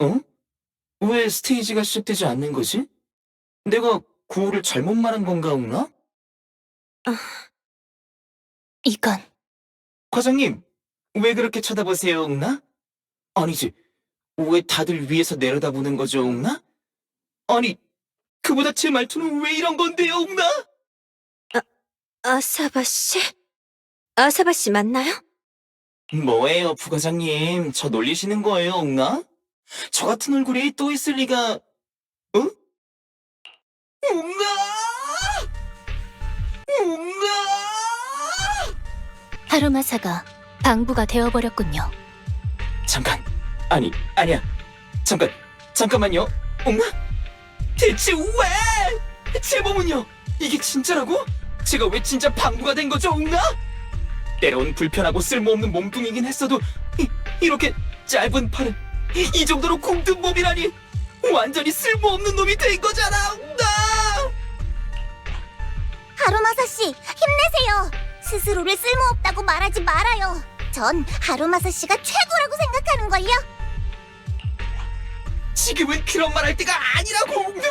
어? 왜 스테이지가 시작되지 않는 거지? 내가 구호를 잘못 말한 건가, 옥나? 이건 과장님, 왜 그렇게 쳐다보세요, 옥나? 아니지, 왜 다들 위에서 내려다보는 거죠, 옥나? 아니, 그보다 제 말투는 왜 이런 건데요, 옥나? 아사바 씨? 아사바 씨 맞나요? 뭐예요, 부과장님. 저 놀리시는 거예요, 옥나? 저 같은 얼굴이 또 있을 리가, 어? 옥나! 옥나! 하루마사가 방부가 되어버렸군요. 잠깐. 아니, 아니야. 잠깐. 잠깐만요. 옥나? 대체 왜? 제 몸은요? 이게 진짜라고? 제가 왜 진짜 방구가 된 거죠, 옥나? 때론 불편하고 쓸모없는 몸뚱이긴 했어도 이, 이렇게 짧은 팔을 이 정도로 굶든 몸이라니 완전히 쓸모없는 놈이 된 거잖아, 옥나! 하루마사 씨, 힘내세요. 스스로를 쓸모없다고 말하지 말아요. 전 하루마사 씨가 최고라고 생각하는 걸요. 지금은 그런 말 할 때가 아니라고! 옥나!